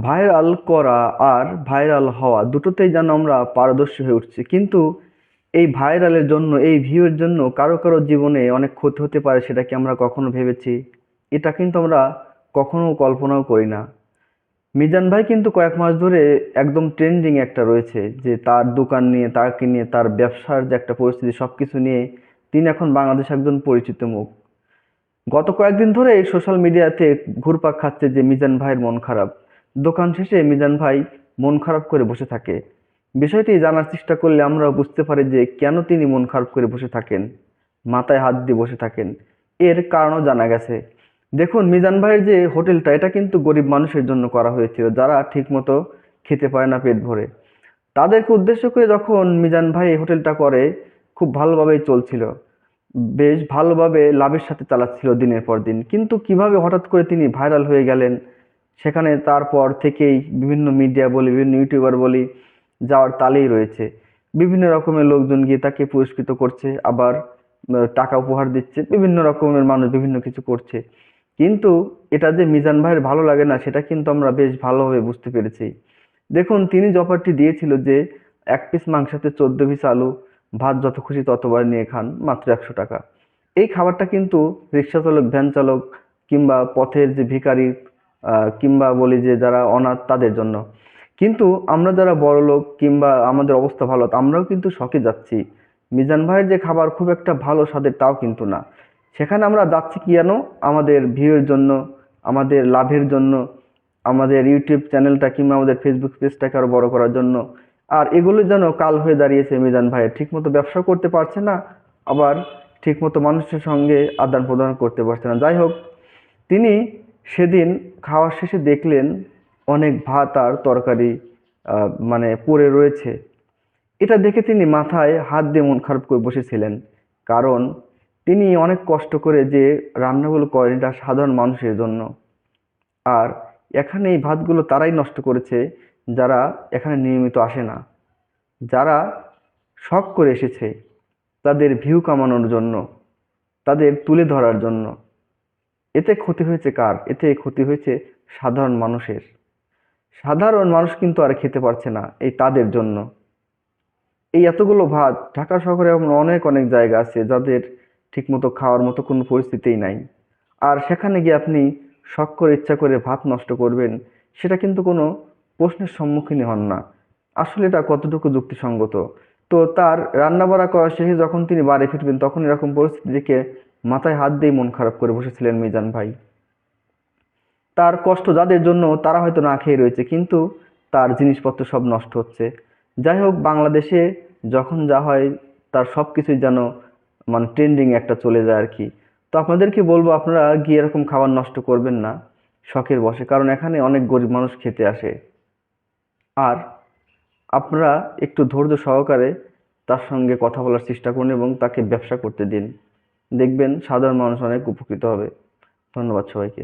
Viral করা আর viral হওয়া দুটোতেই যেন আমরা পারদর্শী হয়ে উঠছি। কিন্তু এই ভাইরালের জন্য, এই ভিউয়ের জন্য কারও কারও জীবনে অনেক ক্ষতি হতে পারে সেটা কি আমরা কখনো ভেবেছি? এটা কিন্তু আমরা কখনো কল্পনাও করি না। মিজান ভাই কিন্তু কয়েক মাস ধরে একদম ট্রেন্ডিং একটা রয়েছে যে তার দোকান নিয়ে, তাকে নিয়ে, তার ব্যবসার যে একটা পরিস্থিতি সব কিছু নিয়ে তিনি এখন বাংলাদেশ একজন পরিচিত মুখ। গত কয়েকদিন ধরে সোশ্যাল মিডিয়াতে ঘুরপাক খাচ্ছে যে মিজান ভাইয়ের মন খারাপ। দোকান শেষে মিজান ভাই মন খারাপ করে বসে থাকে। বিষয়টি জানার চেষ্টা করলে আমরা বুঝতে পারি যে কেন তিনি মন খারাপ করে বসে থাকেন, মাথায় হাত দিয়ে বসে থাকেন। এর কারণও জানা গেছে। দেখুন, মিজান ভাইয়ের যে হোটেলটা, এটা কিন্তু গরিব মানুষের জন্য করা হয়েছিল, যারা ঠিকমতো খেতে পারে না পেট ভরে। তাদেরকে উদ্দেশ্য করে যখন মিজান ভাই এই হোটেলটা করে, খুব ভালোভাবেই চলছিল। বেশ ভালোভাবে লাভের সাথে চালাচ্ছিল দিনের পর দিন। কিন্তু কীভাবে হঠাৎ করে তিনি ভাইরাল হয়ে গেলেন সেখানে তারপর থেকেই বিভিন্ন মিডিয়া বলি বিভিন্ন ইউটিউবার বলি যাওয়ার তালেই রয়েছে। বিভিন্ন রকমের লোকজন গিয়ে তাকে পুরস্কৃত করছে আবার টাকা উপহার দিচ্ছে বিভিন্ন রকমের মানুষ বিভিন্ন কিছু করছে। কিন্তু এটা যে মিজান ভাইয়ের ভালো লাগে না সেটা কিন্তু আমরা বেশ ভালোভাবে বুঝতে পেরেছি। দেখুন তিনি যে অফারটি দিয়েছিল যে এক পিস মাংসাতে চোদ্দ পিস আলু ভাত যত খুশি ততবার নিয়ে খান মাত্র একশো টাকা। এই খাবারটা কিন্তু রিক্সা চালক ভ্যান চালক কিংবা পথের যে আহ, কিংবা বলি যে যারা অনাথ, তাদের জন্য। কিন্তু আমরা যারা বড় লোক কিংবা আমাদের অবস্থা ভালো আমরাও কিন্তু শখে যাচ্ছি। মিজান ভাইয়ের যে খাবার খুব একটা ভালো স্বাদের, তাও কিন্তু না। সেখানে আমরা যাচ্ছি কি জানো? আমাদের ভিউয়ের জন্য, আমাদের লাভের জন্য, আমাদের ইউটিউব চ্যানেলটা কিংবা আমাদের ফেসবুক পেজটাকে আরও বড় করার জন্য। আর এগুলো যেন কাল হয়ে দাঁড়িয়েছে মিজান ভাইয়ের, ঠিকমতো ব্যবসা করতে পারছে না, আবার ঠিকমতো মানুষের সঙ্গে আদান প্রদান করতে পারছে না। যাই হোক, তিনি সেদিন খাওয়ার শেষে দেখলেন অনেক ভাত আর তরকারি মানে পড়ে রয়েছে। এটা দেখে তিনি মাথায় হাত দিয়ে মন খারাপ করে বসেছিলেন, কারণ তিনি অনেক কষ্ট করে যে রান্নাগুলো করেন এটা সাধারণ মানুষের জন্য। আর এখানে এই ভাতগুলো তারাই নষ্ট করেছে, যারা এখানে নিয়মিত আসে না। যারা শখ করে এসেছে, তাদের ভিউ কামানোর জন্য, তাদের তুলে ধরার জন্য। এতে ক্ষতি হয়েছে কার? এতে ক্ষতি হয়েছে সাধারণ মানুষের। সাধারণ মানুষ কিন্তু আর খেতে পারছে না এই তাদের জন্য। এই এতগুলো ভাত ঢাকা শহরে এমন অনেক অনেক জায়গা আছে যাদের ঠিকমতো খাওয়ার মতো কোনো পরিস্থিতিই নাই। আর সেখানে গিয়ে আপনি শখ করে, ইচ্ছা করে ভাত নষ্ট করবেন, সেটা কিন্তু কোনো প্রশ্নের সম্মুখীন হন না। আসলে এটা কতটুকু যুক্তিসঙ্গত? তো তার রান্নাবাড়া করা শেষে যখন তিনি বাড়ি ফিরবেন, তখন এরকম পরিস্থিতি দেখে মাথায় হাত দিয়ে মন খারাপ করে বসেছিলেন মিজান ভাই। তার কষ্ট যাদের জন্য তারা হয়তো না খেয়ে রয়েছে, কিন্তু তার জিনিসপত্র সব নষ্ট হচ্ছে। যাই হোক, বাংলাদেশে যখন যা হয়, তার সব কিছুই যেন মানে ট্রেন্ডিং একটা চলে যায় আর কি। তো আপনাদেরকে বলব, আপনারা গিয়ে এরকম খাবার নষ্ট করবেন না, শখের বসে কারণ এখানে অনেক গরিব মানুষ খেতে আসে। আর আপনারা একটু ধৈর্য সহকারে তার সঙ্গে কথা বলার চেষ্টা করুন এবং তাকে ব্যবসা করতে দিন। দেখবেন সাধারণ মানুষ অনেক উপকৃত হবে। ধন্যবাদ সবাইকে।